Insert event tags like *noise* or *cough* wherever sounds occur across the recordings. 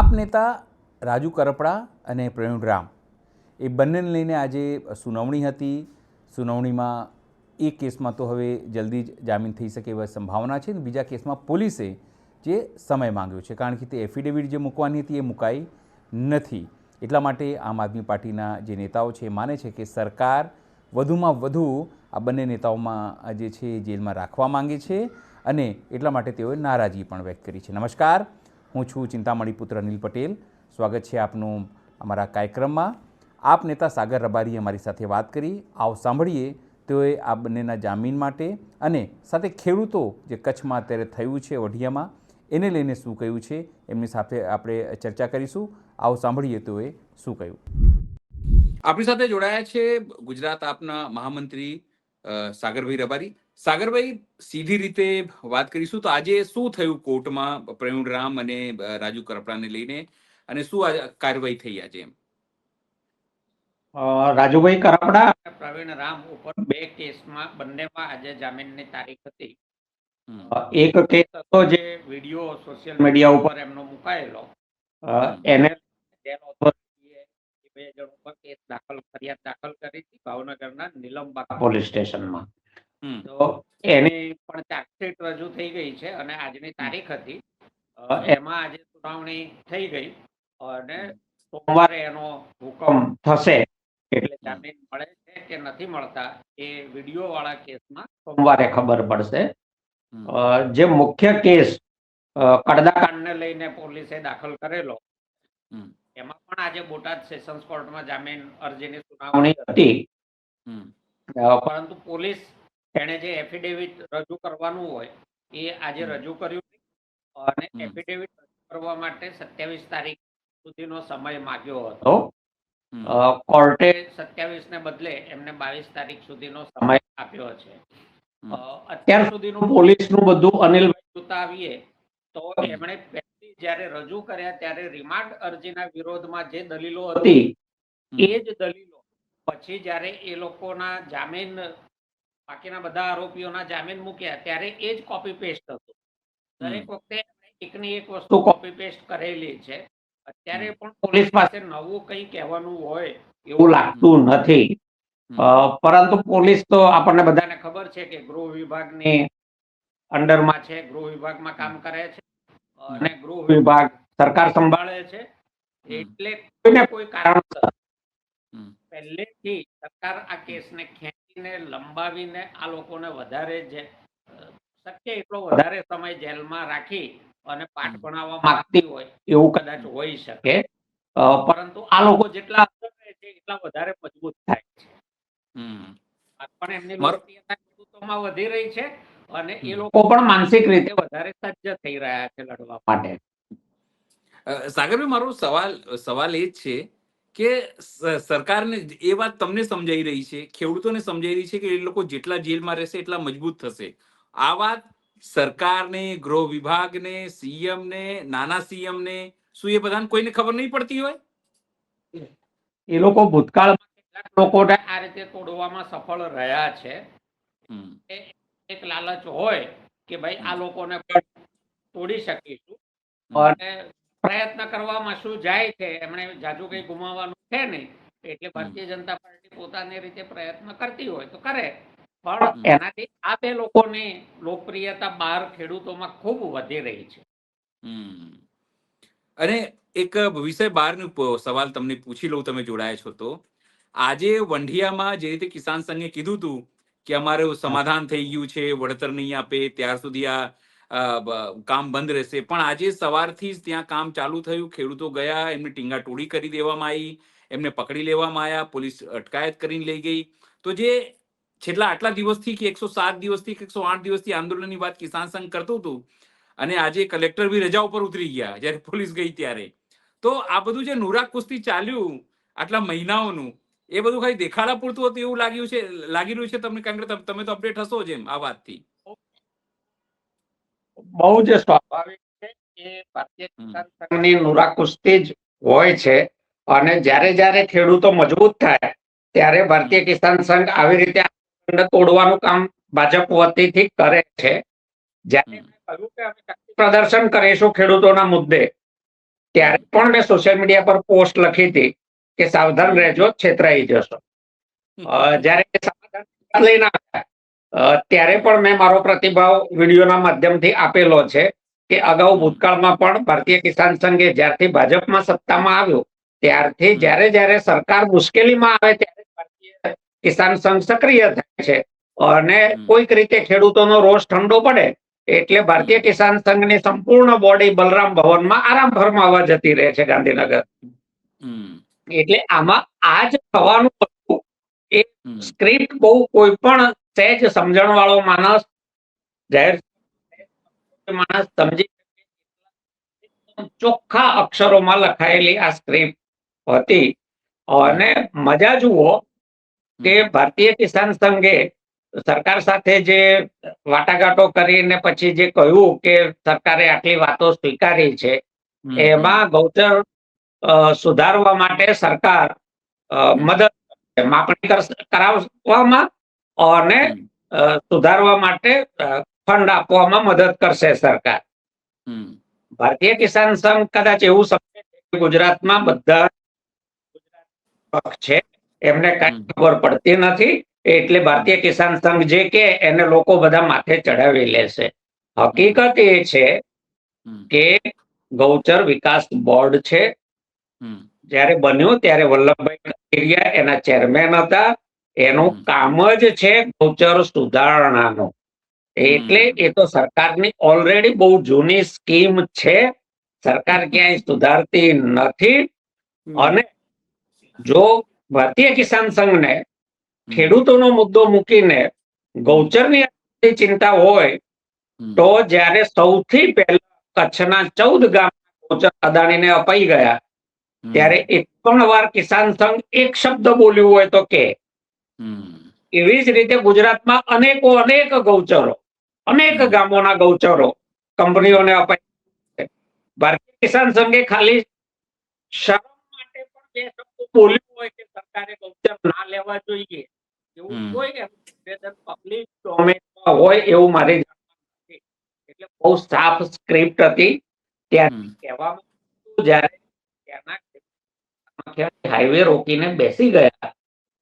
આપ નેતા રાજુ કરપડા અને પ્રવીણ રામ, એ બંનેને લઈને આજે સુનાવણી હતી. સુનાવણીમાં એ કેસમાં તો હવે જલ્દી જ જામીન થઈ શકે એવા સંભાવના છે. ને બીજા કેસમાં પોલીસે જે સમય માંગ્યો છે, કારણ કે તે એફિડેવિટ જે મૂકવાની હતી એ મુકાઈ નથી. એટલા માટે આમ આદમી પાર્ટીના જે નેતાઓ છે એ માને છે કે સરકાર વધુમાં વધુ આ બંને નેતાઓમાં જે છે જેલમાં રાખવા માંગે છે અને એટલા માટે તેઓએ નારાજગી પણ વ્યક્ત કરી છે. નમસ્કાર. હું છું ચિંતામણી પુત્ર અનિલ પટેલ. સ્વાગત છે આપનું અમારા કાર્યક્રમમાં. આપ નેતા સાગર રબારીએ અમારી સાથે વાત કરી. આવો સાંભળીએ. તેઓએ આ બંનેના જામીન માટે અને સાથે ખેડૂતો જે કચ્છમાં અત્યારે થયું છે વઢિયામાં, એને લઈને શું કહ્યું છે, એમની સાથે આપણે ચર્ચા કરીશું. આવો સાંભળીએ તેઓએ શું કહ્યું. આપણી સાથે જોડાયા છે ગુજરાત આપના મહામંત્રી સાગરભાઈ રબારી. સાગરભાઈ સીધી રીતે વાત કરીશું તો આજે શું થયું કોર્ટમાં? પ્રવીણ રામ અને રાજુ કરપડાને લઈને અને શું કાર્યવાહી થઈ આજે એમ? રાજુભાઈ કરપડા? પ્રવીણ રામ ઉપર બે કેસમાં બંનેમાં આજે જામીનની તારીખ હતી. એક કેસ હતો જે વીડિયો સોશિયલ મીડિયા ઉપર એમનો મુકાયેલો. એને બે જણ ઉપર કેસ દાખલ ફરિયાદ દાખલ કરી હતી ભાવનગરના નીલમબાગ પોલીસ સ્ટેશનમાં. તો એની પણ ચાર્જશીટ રજૂ થઈ ગઈ છે અને આજની તારીખ હતી. એમાં આજે સુનાવણી થઈ ગઈ અને સોમવારે એનો હુકમ થશે. એટલે જામીન મળે છે કે નથી મળતા એ વીડિયો વાળા કેસમાં સોમવારે ખબર પડશે. જે મુખ્ય કેસ કડદાકાંડને લઈને પોલીસે દાખલ કરેલો એમાં પણ આજે બોટાદ સેશન્સ કોર્ટમાં જામીન અરજીની સુનાવણી સુનાવણી હતી. પરંતુ પોલીસ એને જે એફિડેવિટ રજૂ કરવાનું હોય એ આજે રજૂ કર્યું. અને એફિડેવિટ રજૂ કરવા માટે સત્યાવીસ તારીખ સુધીનો સમય માંગ્યો હતો. કોર્ટે સત્યાવીસ ને બદલે એમને બાવીસ તારીખ સુધીનો સમય આપ્યો છે. અત્યાર સુધીનું પોલીસનું બધું અનિલભાઈ જોતા આવીએ તો એમણે પહેલી જ્યારે રજૂ કર્યા ત્યારે રિમાન્ડ અરજીના વિરોધમાં જે દલીલો હતી. એ જ દલીલો. પછી જ્યારે એ લોકોના જામીન બાકીના બધા આરોપીઓના જામીન મૂક્યા ત્યારે એ જ કોપી પેસ્ટ હતું. દરેક વખતે એકની એક વસ્તુ કોપી પેસ્ટ કરેલી છે. અત્યારે પણ પોલીસ પાસે નવું કંઈ કહેવાનું હોય એવું લાગતું નથી. પરંતુ પોલીસ તો આપણને બધાને ખબર છે કે ગૃહ વિભાગની અંડરમાં છે ગૃહ વિભાગમાં કામ કરે છે અને ગૃહ વિભાગ સરકાર સંભાળે છે. એટલે એટલે કોઈને કોઈ કારણસર પહેલેથી સરકાર આ કેસને ખેંચીને લંબાવીને આ લોકોને વધારે જે શક્ય એટલો વધારે સમય જેલમાં રાખી અને પાઠ ભણાવવા માંગતી હોય એવું કદાચ હોઈ શકે. પરંતુ આ લોકો જેટલા અસર રહે છે એટલા વધારે મજબૂત થાય છે. પણ એમની લોકપ્રિયતા વધી રહી છે અને એ લોકો પણ માનસિક રીતે વધારે સજ્જ થઈ રહ્યા છે લડવા માટે. સાગરભાઈ મારો સવાલ સવાલ એ જ છે કે સરકારને એ વાત તમને સમજાઈ રહી છે ખેડૂતોને સમજાઈ રહી છે કે એ લોકો જેટલા જેલમાં રહેશે એટલા મજબૂત થશે. આ વાત સરકારને ગૃહ વિભાગને સીએમને નાના સીએમને શું એ બધાને કોઈને ખબર નહીં પડતી હોય? એ લોકો ભૂતકાળમાં કેટલાક લોકોને આ રીતે તોડવામાં સફળ રહ્યા છે. એક લાલચ હોય કે ભાઈ આ લોકોને પણ તોડી શકીશું. અને પ્રયત્ન કરવામાં શું જાય છે? એમણે જાજુ કઈ ગુમાવવાનું છે નહીં. એટલે ભારતીય જનતા પાર્ટી પોતાની રીતે પ્રયત્ન કરતી હોય તો કરે. પણ એનાથી આ બે લોકોની લોકપ્રિયતા બહાર ખેડૂતોમાં ખૂબ વધી રહી છે. અને એક વિષય બહારનો સવાલ તમને પૂછી લઉં તમે જોડાયા છો તો. આજે વંઢિયામાં જે રીતે કિસાન સંઘે કીધું હતું કે અમારું સમાધાન થઈ ગયું છે વળતર નહીં આપે ત્યાર સુધી આ કામ બંધ રહેશે. પણ આજે સવારથી જ ત્યાં કામ ચાલુ થયું. ખેડૂતો ગયા, એમની ટીંગા ટોળી કરી દેવામાં આવી, એમને પકડી લેવામાં આવ્યા, પોલીસ અટકાયત કરીને લઈ ગઈ. તો જે છેલ્લા આટલા દિવસથી કે એકસો સાત દિવસથી કે એકસો આઠ દિવસથી આંદોલનની વાત કિસાન સંઘ કરતું હતું અને આજે કલેક્ટર બી રજા ઉપર ઉતરી ગયા જ્યારે પોલીસ ગઈ ત્યારે. તો આ બધું જે નુરા કુસ્તી ચાલ્યું, આટલા મહિનાઓનું, એ બધું ખાલી દેખાડા પૂરતું હતું એવું લાગ્યું છે, લાગી રહ્યું છે તમને? કારણ કે તમે તો અપડેટ હશો જ એમ આ વાતથી. બહુ જ સ્વાભાવિક છે કે ભારતીય હમ. કિસાન સંઘની નુરા જ હોય છે અને જ્યારે જ્યારે ખેડૂતો મજબૂત થાય ત્યારે ભારતીય કિસાન સંઘ આવી રીતે તોડવાનું કામ ભાજપ વતીથી કરે છે. જ્યારે કહ્યું કે અમે પ્રદર્શન કરીશું ખેડૂતોના મુદ્દે ત્યારે પણ મેં સોશિયલ મીડિયા પર પોસ્ટ લખી હતી કે સાવધાન રહેજો છેતરાઈ જશો. જયારે એ લઈને આવ્યા ત્યારે પણ મેં મારો પ્રતિભાવ વિડીયોના માધ્યમથી આપેલો છે કે અગાઉ ભૂતકાળમાં પણ ભારતીય કિસાન સંઘે જ્યારથી ભાજપમાં સત્તામાં આવ્યો ત્યારથી જ્યારે જ્યારે સરકાર મુશ્કેલીમાં આવે ત્યારે ભારતીય કિસાન સંઘ સક્રિય થાય છે. અને કોઈક રીતે ખેડૂતોનો રોષ ઠંડો પડે એટલે ભારતીય કિસાન સંઘની સંપૂર્ણ બોડી બલરામ ભવનમાં આરામ ફરમાવવા જતી રહે છે ગાંધીનગર. એટલે આમાં આ જ થવાનું એ સ્ક્રિપ્ટ બહુ કોઈ પણ સહેજ સમજણ વાળો માણસ જાહેર માણસ સમજી ચોખ્ખા અક્ષરોમાં લખાયેલી આ સ્ક્રિપ્ટ હતી. અને મજા જુઓ કે ભારતીય કિસાન સંઘે સરકાર સાથે જે વાટાઘાટો કરીને પછી જે કહ્યું કે સરકારે આટલી વાતો સ્વીકારી છે એમાં ગૌચર સુધારવા માટે સરકાર મદદ. માપણી કરાવવામાં અને સુધારવા માટે ફંડ આપવામાં મદદ કરશે સરકાર. ભારતીય કિસાન સંઘ કદાચ એવું સમજે છે ગુજરાતમાં બધા પક્ષ છે એમને કઈ ખબર પડતી નથી એટલે ભારતીય કિસાન સંઘ જે કે એને લોકો બધા માથે ચડાવી લેશે. હકીકત એ છે કે ગૌચર વિકાસ બોર્ડ છે. જ્યારે બન્યું ત્યારે વલ્લભભાઈ કથિરિયા એના ચેરમેન હતા એનું કામ જ છે ગૌચર સુધારણાનું. એટલે એ તો સરકારની ઓલરેડી બહુ જૂની સ્કીમ છે. સરકાર ક્યાંય સુધારતી નથી. અને જો ભારતીય કિસાન સંઘને ખેડૂતોનો મુદ્દો મૂકીને ગૌચરની ચિંતા હોય તો જ્યારે સૌથી પહેલા કચ્છના ચૌદ ગામ ગૌચર અદાણીને અપાઈ ગયા. ત્યારે એક પણ વાર કિસાન સંઘ એક શબ્દ બોલ્યું હોય તો કે એવી જ રીતે ગુજરાતમાં અનેકો અનેક ગૌચરો અનેક ગામોના ગૌચરો કંપનીઓને અપાય ભારતીય કિસાન સંઘે ખાલી શરમ માટે પણ બે શબ્દો બોલ્યું હોય કે સરકારે ગૌચર ના લેવા જોઈએ. એવું કોઈ નિવેદન પબ્લિક ડોમેનમાં હોય એવું મારે એટલે બહુ સાફ સ્ક્રિપ્ટ હતી. ત્યાં કહેવામાં જ્યારે ત્યાંના હાઈવે રોકીને બેસી ગયા.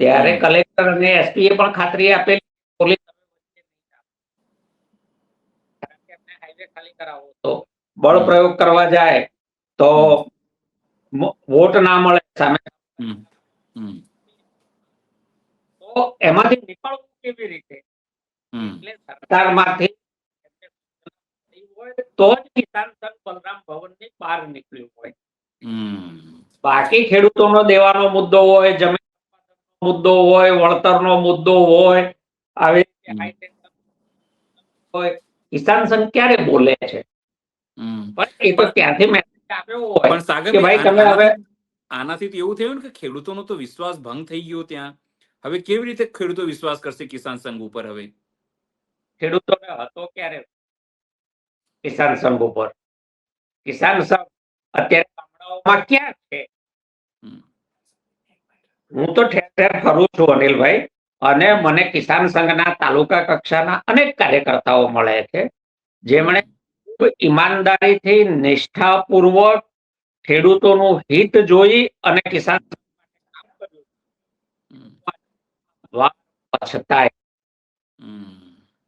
ત્યારે કલેક્ટર અને એસપી એ પણ ખાતરી આપેલી પોલીસ હાઈવે ખાલી હતો. બળ પ્રયોગ કરવા જાય તો વોટ ના મળે સામે. તો એમાંથી નીકળવું કેવી રીતે. એટલે સરકારમાંથી તો જ કિસાન સંઘ બલરામ ભવનની બહાર નીકળ્યું હોય. બાકી બાકી ખેડૂતોનો દેવાનો મુદ્દો હોય જમીન મુદ્દો હોય વળતરનો મુદ્દો હોય આવી હોય કિસાન સંઘ ક્યારે બોલે છે? પણ એ તો ત્યાંથી મેસેજ આપ્યો હોય પણ સાગર કે ભાઈ તમે હવે આનાથી તો એવું થયું ને કે ખેડૂતોનો તો વિશ્વાસ ભંગ થઈ ગયો ત્યાં. હવે કેવી રીતે ખેડૂતો વિશ્વાસ કરશે કિસાન સંઘ ઉપર હવે? ખેડૂતોને હતો ક્યારે? કિસાન સંઘ ઉપર. કિસાન સંઘ અત્યારે ગામડાઓમાં ક્યાં છે. હું તો ઠેર ઠેર ફરું છું અનિલભાઈ, અને મને કિસાન સંઘના તાલુકા કક્ષાના અનેક કાર્યકર્તાઓ મળે છે. જેમણે ઈમાનદારીથી, નિષ્ઠાપૂર્વક ખેડૂતોનું હિત જોઈ અને કિસાન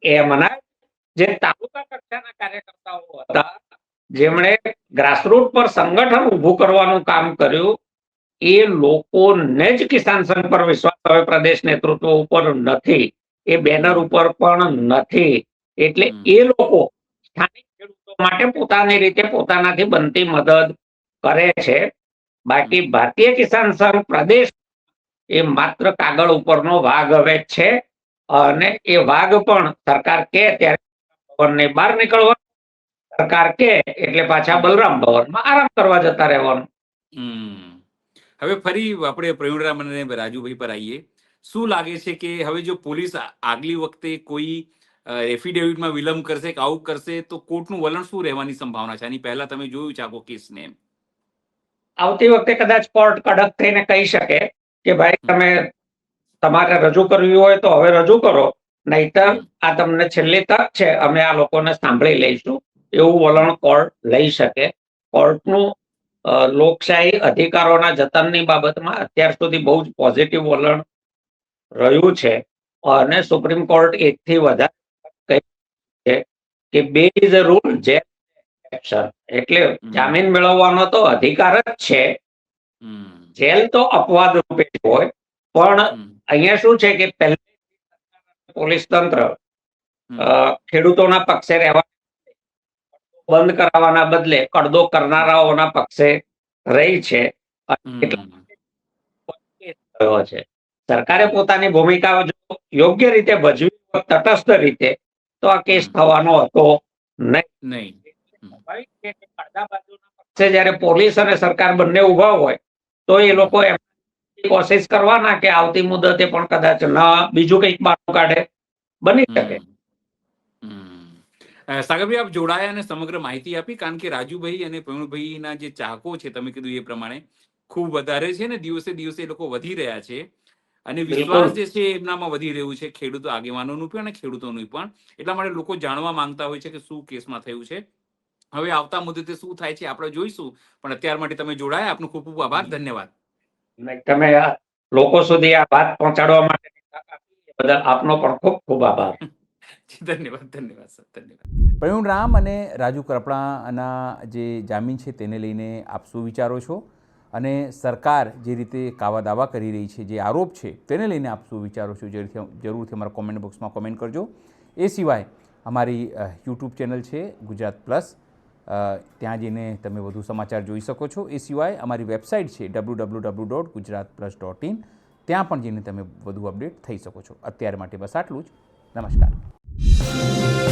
એમના જે તાલુકા કક્ષાના કાર્યકર્તાઓ હતા, જેમણે ગ્રાસરૂટ પર સંગઠન ઉભું કરવાનું કામ કર્યું એ લોકોને જ કિસાન સંઘ પર વિશ્વાસ હવે પ્રદેશ નેતૃત્વ ઉપર નથી એ બેનર ઉપર પણ નથી. એટલે એ લોકો સ્થાનિક ખેડૂતો માટે પોતાની રીતે પોતાનાથી બનતી મદદ કરે છે. બાકી ભારતીય કિસાન સંઘ પ્રદેશ એ માત્ર કાગળ ઉપરનો ભાગ હવે છે અને એ વાઘ પણ સરકાર કે ત્યારે ભવનની બહાર નીકળવા સરકાર કે એટલે પાછા બલરામ ભવનમાં આરામ કરવા જતા રહેવાનું. હવે ફરી આપણે પ્રવીણરામ અને રાજુભાઈ પર આવીએ. શું લાગે છે કે હવે જો પોલીસ આગલી વખતે કોઈ એફિડેવિટમાં વિલંબ કરશે કે આવું કરશે તો કોર્ટનું વલણ શું રહેવાની સંભાવના છે? આની પહેલા તમે જોયું છે આખો કેસને આવતી વખતે કદાચ કોર્ટ કડક થઈને કહી શકે કે ભાઈ તમે તમારે રજૂ કરવી હોય તો હવે રજૂ કરો. નહીતર આ તમને છેલ્લી તક છે અમે આ લોકોને સાંભળી લઈશું. એવું વલણ કોર્ટ લઈ શકે. કોર્ટનું લોકશાહી અધિકારોના જતનની બાબતમાં અત્યાર સુધી બહુ જ પોઝિટિવ વલણ રહ્યું છે. અને સુપ્રીમ કોર્ટ એકથી વધારે કહી છે કે બે ઇઝ અ રૂલ જે એટલે જામીન મેળવવાનો તો અધિકાર જ છે. જેલ તો અપવાદ રૂપે હોય. પણ અહીંયા શું છે કે પહેલે પોલીસ તંત્ર ખેડૂતોના પક્ષે રહેવા બંધ કરાવવાના બદલે કડદો કરનારાઓના પક્ષે રહી છે. છે. સરકારે પોતાની ભૂમિકા જો યોગ્ય રીતે ભજવી તટસ્થ રીતે તો આ કેસ થવાનો હતો નહીં. પક્ષે જ્યારે પોલીસ અને સરકાર બંને ઊભા હોય તો એ લોકો એમ કોશિશ કરવાના કે આવતી મુદતે પણ કદાચ ન બીજું કંઈક બહાનું કાઢે. બની શકે. સાગરભાઈ આપ જોડાયા અને સમગ્ર માહિતી આપી. કારણ કે રાજુભાઈ અને પ્રવીણભાઈના જે ચાહકો છે તમે કીધું એ પ્રમાણે ખૂબ વધારે છે ને દિવસે દિવસે એ લોકો વધી રહ્યા છે. અને વિશ્વાસ જે છે એમનામાં વધી રહ્યું છે ખેડૂતો આગેવાનોનું પણ અને ખેડૂતોનું પણ. એટલા માટે લોકો જાણવા માંગતા હોય છે કે શું કેસમાં થયું છે. હવે આવતા મુદ્દે શું થાય છે આપણે જોઈશું. પણ અત્યાર માટે તમે જોડાયા આપનો ખૂબ ખૂબ આભાર. ધન્યવાદ. તમે લોકો સુધી આ વાત પહોંચાડવા માટે બદલ આપનો પણ ખૂબ ખૂબ આભાર. *laughs* ધન્યવાદ ધન્યવાદ, સર, ધન્યવાદ. પ્રવીણ રામ અને રાજુ કરપડાના જે જામીન છે તેને લઈને આપ શું વિચારો છો? અને સરકાર જે રીતે કાવા દાવા કરી રહી છે, જે આરોપ છે, તેને લઈને આપ શું વિચારો છો? જરૂરથી જરૂરથી અમારા કોમેન્ટ બોક્સમાં કોમેન્ટ કરજો. એ સિવાય અમારી યુટ્યુબ ચેનલ છે, ગુજરાત પ્લસ ત્યાં જઈને તમે વધુ સમાચાર જોઈ શકો છો. એ સિવાય અમારી વેબસાઇટ છે W W W dot Gujarat plus dot in ત્યાં પણ જઈને તમે વધુ અપડેટ થઈ શકો છો. અત્યાર માટે બસ આટલું જ. નમસ્કાર. Thank you.